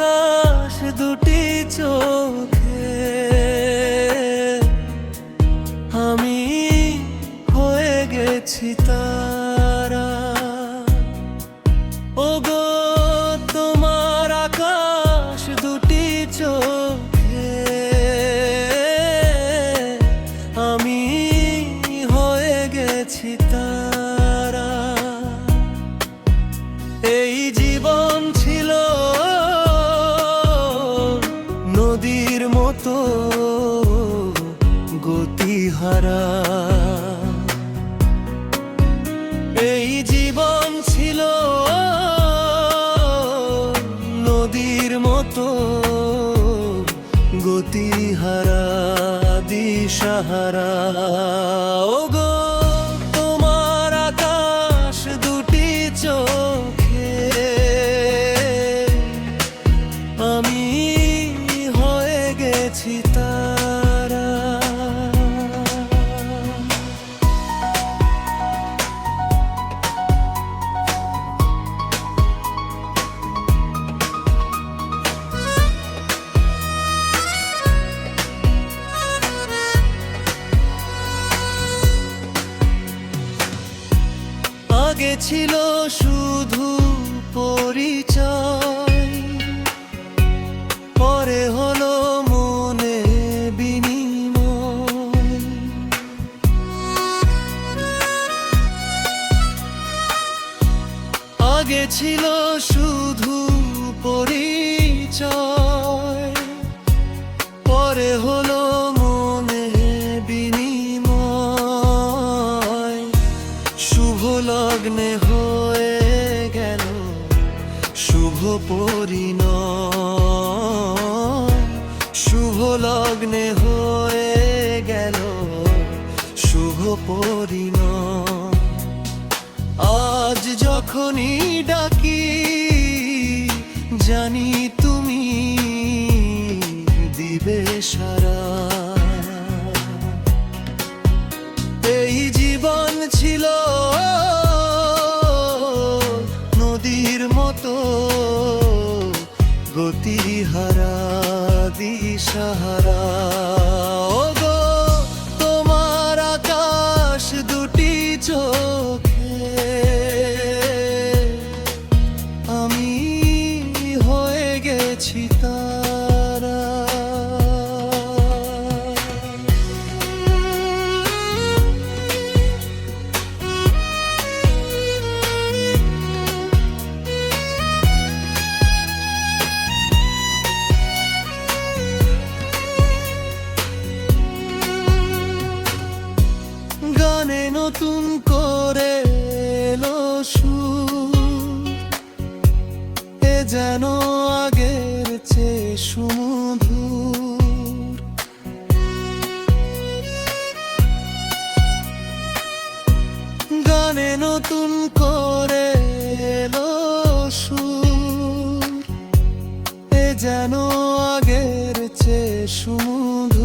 আকাশ দুটি চোখে। আমি হয়ে গেছি তারা গতিহারা এই জীবন ছিল নদীর মতো গতিহারা দিশাহারা। ও তোমার ছিল শুধু পরিচয়। পরে হলো মনে বিনিময়। আগে ছিল শুধু পরিচয় পরে হলো পরিণয়। শুভ লগ্নে হয়ে গেল শুভ পরিণয়। আজ যখনই ডাকি জানি তুমি দিবে সারা। নদীর মতো গতিহারা দিশাহারা। ও গো তোমার আকাশ দুটি চোখে যেন আগের চেয়ে সুমধুর।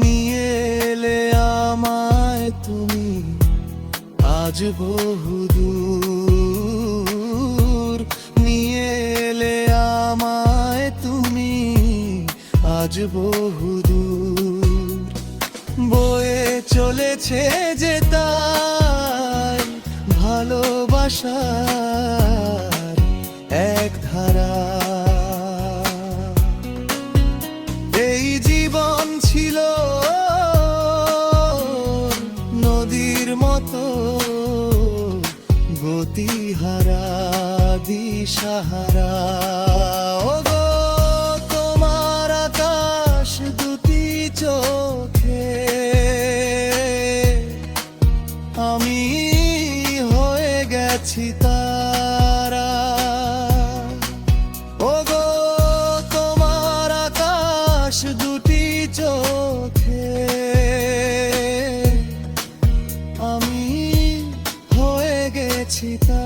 নিয়ে এলে আমায় তুমি আজ বহুদূর নিয়ে এলে আমায় তুমি আজ বহুদূর বয়ে চলেছে যে তাই ভালোবাসার মতো গতি হারা দিশাহারা আমি হয়ে গেছি তা